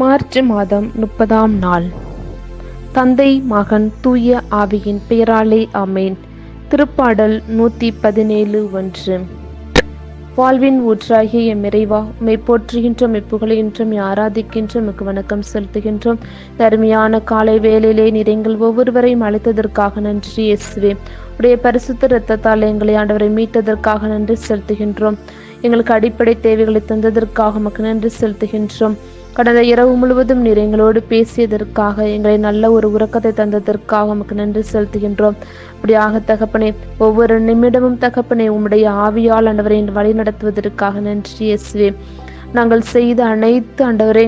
March மாதம் முப்பதாம் நாள். தந்தை மகன் தூய ஆவியின் பெயராலே அமேன் திருப்பாடல் நூற்றி பதினேழு ஒன்று. வாழ்வின் ஊற்றாகிய எம் இறைவா உம்மை போற்றுகின்றோம் இப்புகழுகின்றோம் ஆராதிக்கின்றோம் உமக்கு வணக்கம் செலுத்துகின்றோம். தருமையான காலை வேலையிலே நிறைங்கள் ஒவ்வொருவரையும் அழைத்ததற்காக நன்றி இயேசுவே. உடைய பரிசுத்த இரத்தத்தால் எங்களை ஆண்டவரை மீட்டதற்காக நன்றி செலுத்துகின்றோம். எங்களுக்கு அடிப்படை தேவைகளை தந்ததற்காக உமக்கு நன்றி செலுத்துகின்றோம். கடந்த இரவு முழுவதும் நீர் எங்களோடு பேசியதற்காக எங்களை நல்ல ஒரு உறக்கத்தை தந்ததற்காக உமக்கு நன்றி செலுத்துகின்றோம். அப்படியாக தகப்பனே ஒவ்வொரு நிமிடமும் தகப்பனே உம்முடைய ஆவியால் ஆண்டவரை வழி நடத்துவதற்காக நன்றி இயேசுவே. நாங்கள் செய்த அனைத்து ஆண்டவரே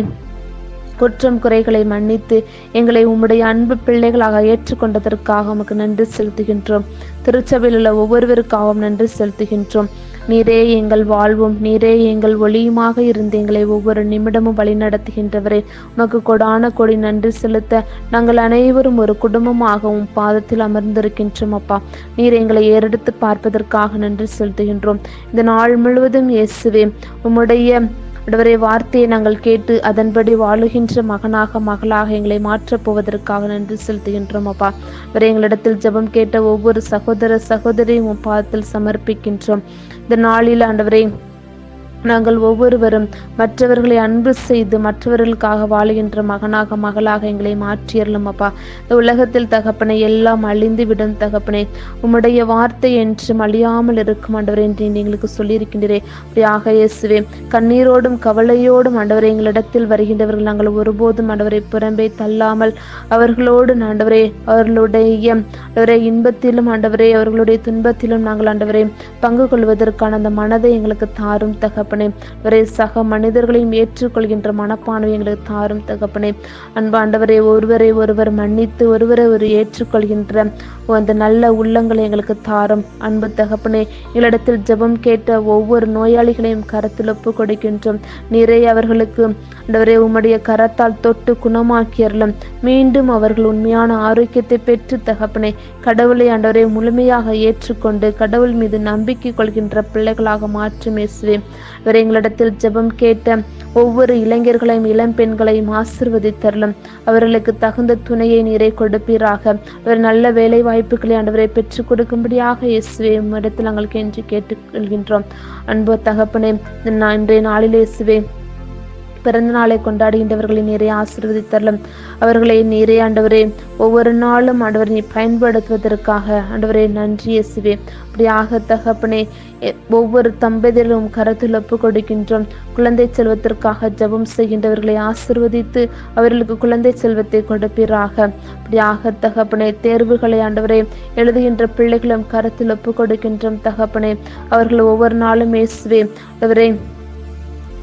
குற்றம் குறைகளை மன்னித்து எங்களை உம்முடைய அன்பு பிள்ளைகளாக ஏற்றுக்கொண்டதற்காக உமக்கு நன்றி செலுத்துகின்றோம். திருச்சபையில் உள்ள ஒவ்வொருவருக்காகவும் நன்றி செலுத்துகின்றோம். நீரே எங்கள் வாழ்வும் நீரே எங்கள் ஒளியுமாக இருந்து எங்களை ஒவ்வொரு நிமிடமும் வழிநடத்துகின்றவரே. உமக்கு கொடான கொடி நன்றி செலுத்த நாங்கள் அனைவரும் ஒரு குடும்பமாகவும் பாதத்தில் அமர்ந்திருக்கின்றோம் அப்பா. நீர் எங்களை ஏறெடுத்து பார்ப்பதற்காக நன்றி செலுத்துகின்றோம். இந்த நாள் முழுவதும் இயேசுவே உம்முடைய ஆண்டவரே வார்த்தையை நாங்கள் கேட்டு அதன்படி வாழுகின்ற மகனாக மகளாக எங்களை மாற்றப் போவதற்காக நன்றி செலுத்துகின்றோம் அப்பா. அவரை எங்களிடத்தில் ஜெபம் கேட்ட ஒவ்வொரு சகோதர சகோதரியும் பாதத்தில் சமர்ப்பிக்கின்றோம். இந்த நாளில் ஆண்டவரே நாங்கள் ஒவ்வொருவரும் மற்றவர்களை அன்பு செய்து மற்றவர்களுக்காக வாழுகின்ற மகனாக மகளாக எங்களை மாற்றியறலும் அப்பா. இந்த உலகத்தில் தகப்பனை எல்லாம் அழிந்து விடும் தகப்பனே. உம்முடைய வார்த்தை என்றும் அழியாமல் இருக்கும் ஆண்டவர் என்று எங்களுக்கு சொல்லியிருக்கின்றே அப்படியாக இயேசுவே கண்ணீரோடும் கவலையோடும் ஆண்டவரை எங்களிடத்தில் வருகின்றவர்கள் நாங்கள் ஒருபோதும் ஆண்டவரை புறம்பே தள்ளாமல் அவர்களோடு ஆண்டவரே அவர்களுடைய ஆண்டவரே இன்பத்திலும் ஆண்டவரே அவர்களுடைய துன்பத்திலும் நாங்கள் ஆண்டவரை பங்கு கொள்வதற்கான அந்த மனதை எங்களுக்கு தாரும் தகப்ப தகப்பனே. ஒரே சக மனிதர்களையும் ஏற்றுக்கொள்கின்ற மனப்பான்மை எங்களுக்கு தாரும் தகப்பனே. அன்பாண்டவரை ஒருவரை ஒருவர் மன்னித்து ஒருவரை ஒரு ஏற்றுக்கொள்கின்ற அந்த நல்ல உள்ளங்களை எங்களுக்கு தாரும். அன்பு தகப்பனே எங்களிடத்தில் ஜெபம் கேட்ட ஒவ்வொரு நோயாளிகளையும் கரத்தில் ஒப்பு கொடுக்கின்றோம். நிறைய அவர்களுக்கு ஆண்டவரே உம்முடைய கரத்தால் தொட்டு குணமாக்கியறலும் மீண்டும் அவர்கள் உண்மையான ஆரோக்கியத்தை பெற்று தகப்பனே கடவுளை ஆண்டவரை முழுமையாக ஏற்றுக்கொண்டு கடவுள் மீது நம்பிக்கை கொள்கின்ற பிள்ளைகளாக மாற்றும் இயேசுவே. இவர் எங்களிடத்தில் ஜெபம் கேட்ட ஒவ்வொரு இளைஞர்களையும் இளம் பெண்களையும் ஆசிர்வதித்தரலும் அவர்களுக்கு தகுந்த துணையை நீரை கொடுப்பீராக. அவர் நல்ல வேலை வாய்ப்புகளை ஆண்டவரை பெற்றுக் கொடுக்கும்படியாக இயேசுவே இடத்தில் நாங்கள் என்று கேட்டுக்கொள்கின்றோம். அன்பு தகப்பனே இன்றைய நாளில் இயேசுவே பிறந்த நாளை கொண்டாடுகின்றவர்களை நிறைய ஆசீர்வதித்தரலும். அவர்களை நிறைய ஆண்டவரே ஒவ்வொரு நாளும் ஆண்டவர் நீ பயன்படுத்துவதற்காக ஆண்டவரே நன்றி இயேசுவே. அப்படியாக தகப்பனே ஒவ்வொரு தம்பதியிலும் கரத்தில் ஒப்பு கொடுக்கின்றோம். குழந்தை செல்வத்திற்காக ஜபம் செய்கின்றவர்களை ஆசிர்வதித்து அவர்களுக்கு குழந்தை செல்வத்தை கொடுப்பீராக. அப்படியாக தகப்பனே தேர்வுகளை ஆண்டவரே எழுதுகின்ற பிள்ளைகளும் கரத்தில் ஒப்பு கொடுக்கின்றோம் தகப்பனே. அவர்கள் ஒவ்வொரு நாளும் இயேசுவே அவரை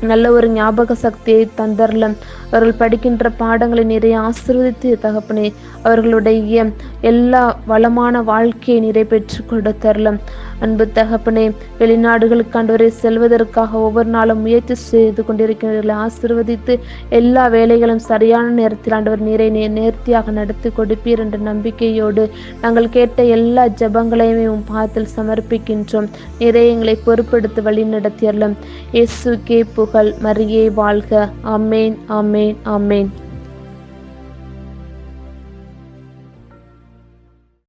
நல்ல ஒரு ஞாபக சக்தியை தந்தரலாம். அவர்கள் படிக்கின்ற பாடங்களை நிறைய ஆசிர்வதித்து தகப்பனே அவர்களுடைய எல்லா வளமான வாழ்க்கையை நிறைவேற்றி பெற்று கொடுத்தரலாம். அன்பு தகப்பனே வெளிநாடுகளுக்கு ஆண்டவரை செல்வதற்காக ஒவ்வொரு நாளும் முயற்சி செய்து கொண்டிருக்கிறவர்களை ஆசிர்வதித்து எல்லா வேலைகளும் சரியான நேரத்தில் ஆண்டவர் நீரை நேர்த்தியாக நடத்தி கொடுப்பீர் என்ற நம்பிக்கையோடு நாங்கள் கேட்ட எல்லா ஜபங்களையுமே உன் பாதத்தில் சமர்ப்பிக்கின்றோம். நிறைய எங்களை பொறுப்படுத்தி வழி நடத்தியறலாம் இயேசு கே புகழ் மரியே வாழ்க. அமேன் அமேன் அமேன்